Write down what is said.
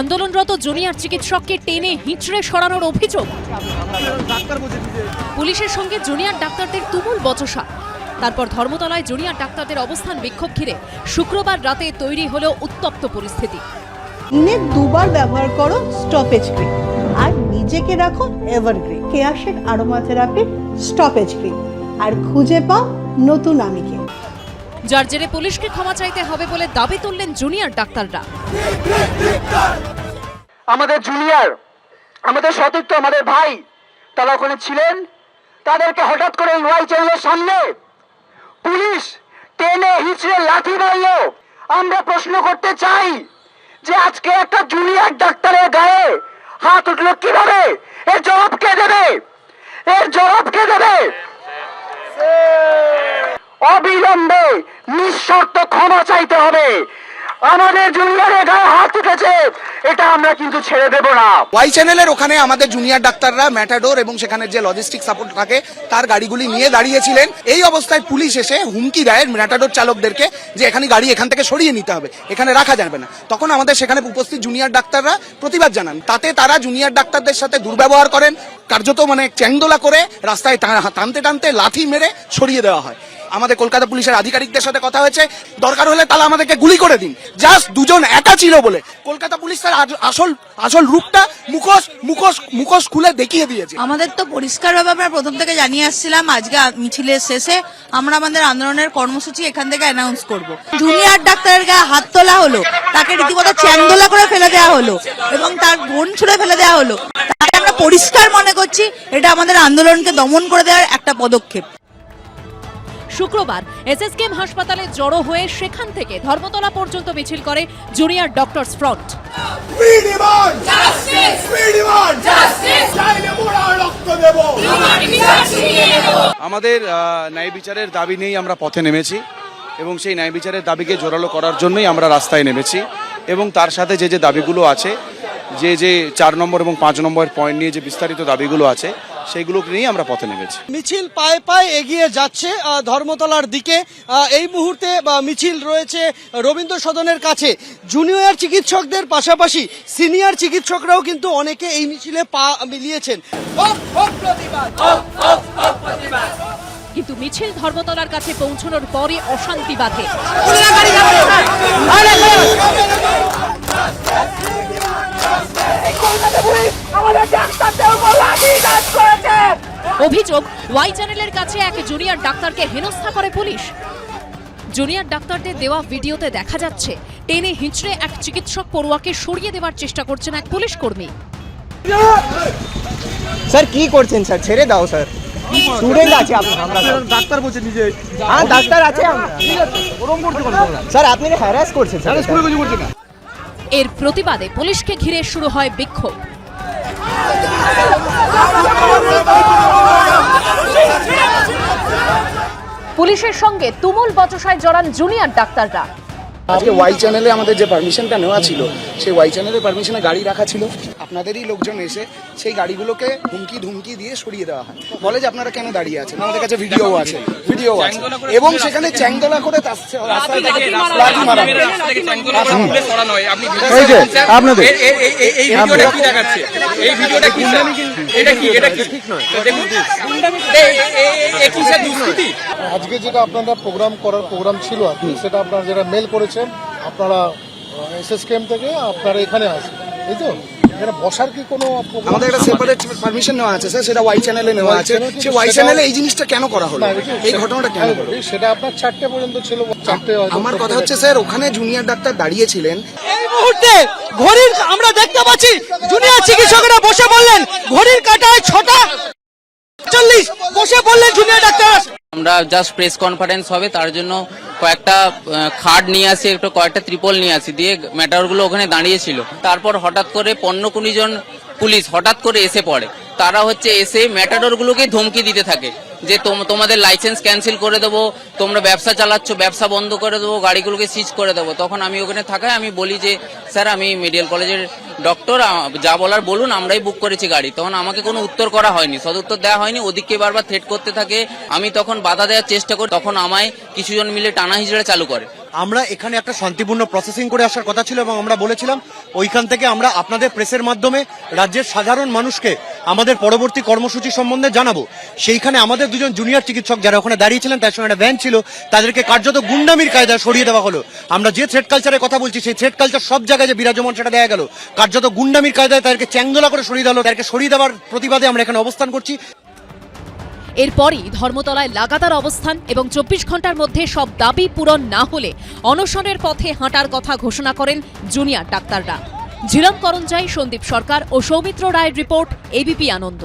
আন্দোলনরত জুনিয়র চিকিৎসককে টেনে হিঁচড়ে সরানোর অভিযোগ। পুলিশের সঙ্গে জুনিয়র ডাক্তারদের তুমুল বচসা। তারপর ধর্মতলায় জুনিয়র ডাক্তারদের অবস্থান বিক্ষোভ ঘিরে শুক্রবার রাতে তৈরি হলো উত্তপ্ত পরিস্থিতি। দুবার ব্যবহার করো স্টপেজ ক্রিম আর নিজেকে রাখো এভারগ্রিন কেয়াশেক আরোমা থেরাপির স্টপেজ ক্রিম আর খুঁজে পাও নতুন আমিকে। যার জেরে পুলিশকে ক্ষমা চাইতে হবে বলে দাবি তুললেন জুনিয়র ডাক্তাররা। আমাদের জুনিয়র, আমাদের সতীর্থ, আমাদের ভাই, তারা ওখানে ছিলেন। তাদেরকে হঠাৎ করে ওয়াই চ্যানেলের সামনে পুলিশ টেনে হিচড়ে লাঠি মারলো। আমরা প্রশ্ন করতে চাই যে আজকে একটা জুনিয়র ডাক্তারের গায়ে হাত উঠল কীভাবে? এর জবাব কে দেবে? এর জবাব কে দেবে? অবিলম্বে নিঃশর্ত ক্ষমা চাইতে হবে। আমাদের জুনিয়রের গায়ে হাত উঠেছে। এটা আমরা কিন্তু ছেড়ে দেব না। ওয়াই চ্যানেলের ওখানে আমাদের জুনিয়র ডাক্তাররা ম্যাটাডোর এবং সেখানে যে লজিস্টিক সাপোর্ট থাকে, তার গাড়িগুলি নিয়ে দাঁড়িয়েছিলেন। এই অবস্থায় পুলিশ এসে হুমকি দেয় ম্যাটাডোর চালকদেরকে যে এখানে গাড়ি এখান থেকে সরিয়ে নিতে হবে, এখানে রাখা যাবে না। তখন আমাদের সেখানে উপস্থিত জুনিয়র ডাক্তাররা প্রতিবাদ জানান। তাতে তারা জুনিয়র ডাক্তারদের সাথে দুর্ব্যবহার করেন, কার্যত মানে চ্যাংদোলা করে রাস্তায় টানতে টানতে লাথি মেরে সরিয়ে দেওয়া হয়। আমাদের কলকাতা পুলিশের আধিকারিকদের সাথে কথা হয়েছে। দরকার হলে তাহলে আমাদেরকে গুলি করে দিন। জাস্ট দুজন একা ছিল বলে। কলকাতা পুলিশ তার আসল আসল রূপটা মুখোশ মুখোশ মুখোশ খুলে দেখিয়ে দিয়েছে। আমাদের তো পরিষ্কারভাবে আমরা প্রথম থেকে জানিয়ে আসছিলাম, আজকে মিছিলের শেষে আমরা আমাদের আন্দোলনের কর্মসূচি এখান থেকে অ্যানাউন্স করব। জুনিয়র ডাক্তারের গায়ে হাত তোলা হলো, তাকে রীতিমতো চ্যাংদোলা করে ফেলে দেওয়া হলো এবং তার বোন ছুড়ে ফেলে দেওয়া হলো। তাই আমরা পরিষ্কার মনে করছি, এটা আমাদের আন্দোলনকে দমন করে দেওয়ার একটা পদক্ষেপ। শুক্রবার এসএসকেএম হাসপাতালে জড়ো হয়ে সেখান থেকে ধর্মতলা পর্যন্ত মিছিল করে জুনিয়র ডক্টরস ফ্রন্ট। আমাদের ন্যায় বিচারের দাবি নিয়েই আমরা পথে নেমেছি এবং সেই ন্যায় বিচারের দাবিকে জোরালো করার জন্যই আমরা রাস্তায় নেমেছি এবং তার সাথে যে যে দাবিগুলো আছে যে যে চার নম্বর এবং পাঁচ নম্বর পয়েন্ট নিয়ে যে বিস্তারিত দাবিগুলো আছে সেইগুলোকে নিয়েই আমরা পথে নেমেছি। মিছিল পায়ে পায়ে এগিয়ে যাচ্ছে আহ, ধর্মতলার দিকে। আহ, এই মুহূর্তে মিছিল রয়েছে রবীন্দ্র সদনের কাছে। জুনিয়র চিকিৎসকদের পাশাপাশি সিনিয়র চিকিৎসকরাও কিন্তু অনেকে এই মিছিলে পা মিলিয়েছেন। কিন্তু মিছিল ধর্মতলার কাছে পৌঁছানোর পরে অশান্তি বাধে। অভিযোগ ওয়াই চ্যানেলের কাছে এক জুনিয়র ডাক্তারকে হেনস্থা করে পুলিশ। জুনিয়র ডাক্তারদের দেওয়া ভিডিওতে দেখা যাচ্ছে টেনে হিঁচড়ে এক চিকিৎসক পড়ুয়াকে সরিয়ে দেওয়ার চেষ্টা করছেন এক পুলিশ কর্মী। স্যার কি করছেন স্যার? ছেড়ে দাও স্যার। স্টুডেন্ট আছে আমরা ডাক্তার বলছে নিজে। হ্যাঁ ডাক্তার আছে স্যার আপনি হ্যারাস করছেন স্যার। এর প্রতিবাদে পুলিশকে ঘিরে শুরু হয় বিক্ষোভ। পুলিশের সঙ্গে তুমুল বচসায় জড়ান জুনিয়র ডাক্তাররা। আজকে ওয়াই চ্যানেলে আমাদের যে পারমিশনটা নেওয়া ছিল সেই ওয়াই চ্যানেলের পারমিশনে গাড়ি রাখা ছিল। আপনাদেরই লোকজন এসে সেই গাড়িগুলোকে হুমকি ধুমকি দিয়ে সরিয়ে দেওয়া হয়। বলে যে আপনারা কেন দাঁড়িয়ে আছেন? আমাদের কাছে ভিডিও আছে ভিডিও আছে। এবং সেখানে চ্যাংদোলা করে হয়। আপনাদের। এই ভিডিওটা কি দেখাচ্ছে? এই ভিডিওটা কি এটা কি এটা কি? ঠিক নয়। দেখুন। আজকে যেটা আপনারা প্রোগ্রাম করার প্রোগ্রাম ছিল আর সেটা আপনারা যেটা মেল করেছেন আপনারা এসএস কেম থেকে আপনারা এখানে আসেন এই তো? এখানে বসার কি কোনো আমাদের একটা সেপারেট পারমিশন নেওয়া আছে স্যার সেটা ওয়াই চ্যানেলে নেওয়া আছে। সেই ওয়াই চ্যানেলে এই জিনিসটা কেন করা হলো? এই ঘটনাটা কেন হলো? সেটা আপনার চারটে পর্যন্ত ছিল চারটে আমার কথা হচ্ছে স্যার ওখানে জুনিয়র ডাক্তার দাঁড়িয়েছিলেন। এই মুহূর্তে ঘড়ির আমরা দেখতে পাচ্ছি জুনিয়র চিকিৎসকরা বসে বললেন ঘড়ির কাটায় ছটা চল্লিশ বসে বললেন জুনিয়র ডাক্তার। আমরা জাস্ট প্রেস কনফারেন্স হবে, তার জন্য কয়েকটা খাট নিয়ে আসি, একটু কয়েকটা ত্রিপল নিয়ে আসি, দিয়ে ম্যাটারগুলো ওখানে দাঁড়িয়েছিল তারপর হঠাৎ করে পনেরো কুড়ি জন পুলিশ হঠাৎ করে এসে পড়ে। তারা হচ্ছে এসে ম্যাটাডোরগুলোকে ধমকি দিতে থাকে যে তোম- তোমাদের লাইসেন্স ক্যান্সেল করে দেবো, তোমরা ব্যবসা চালাচ্ছ, ব্যবসা বন্ধ করে দেবো, গাড়িগুলোকে সিজ করে দেবো। তখন আমি ওখানে থাকায় আমি বলি যে, স্যার, আমি মেডিকেল কলেজের ডক্টর যা বলার বলুন, আমরাই বুক করেছি গাড়ি। তখন আমাকে কোনো উত্তর করা হয়নি, সদুত্তর দেওয়া হয়নি, ওদিককে বারবার থ্রেট করতে থাকে। আমি তখন বাধা দেওয়ার চেষ্টা করি, তখন আমায় কিছুজন মিলে টানা হিজড়ে চালু করে। আমরা এখানে একটা শান্তিপূর্ণ প্রসেসিং করে আসার কথা ছিল এবং আমরা বলেছিলাম, ওইখান থেকে আমরা আপনাদের প্রেসের মাধ্যমে রাজ্যের সাধারণ মানুষকে আমাদের পরবর্তী কর্মসূচি সম্বন্ধে জানাব। সেইখানে আমাদের দুজন জুনিয়র চিকিৎসক যারা ওখানে দাঁড়িয়েছিলেন, তার সঙ্গে একটা ভ্যান ছিল, তাদেরকে কার্যত গুন্ডামির কায়দায় সরিয়ে দেওয়া হলো। আমরা যে থ্রেড কালচারের কথা বলছি, সেই থ্রেড কালচার সব জায়গায় যে বিরাজমান সেটা দেওয়া গেল। কার্যত গুন্ডামির কায়দায় তাদেরকে চ্যাংদোলা করে সরিয়ে দেওয়া হলো, তাদেরকে সরিয়ে দেওয়ার প্রতিবাদে আমরা এখানে অবস্থান করছি। এরপরই ধর্মতলায় লাগাতার অবস্থান এবং চব্বিশ ঘণ্টার মধ্যে সব দাবি পূরণ না হলে অনশনের পথে হাঁটার কথা ঘোষণা করেন জুনিয়র ডাক্তাররা। ঝিলম করঞ্জাই, সন্দীপ সরকার ও সৌমিত্র রায়ের রিপোর্ট এবিপি আনন্দ।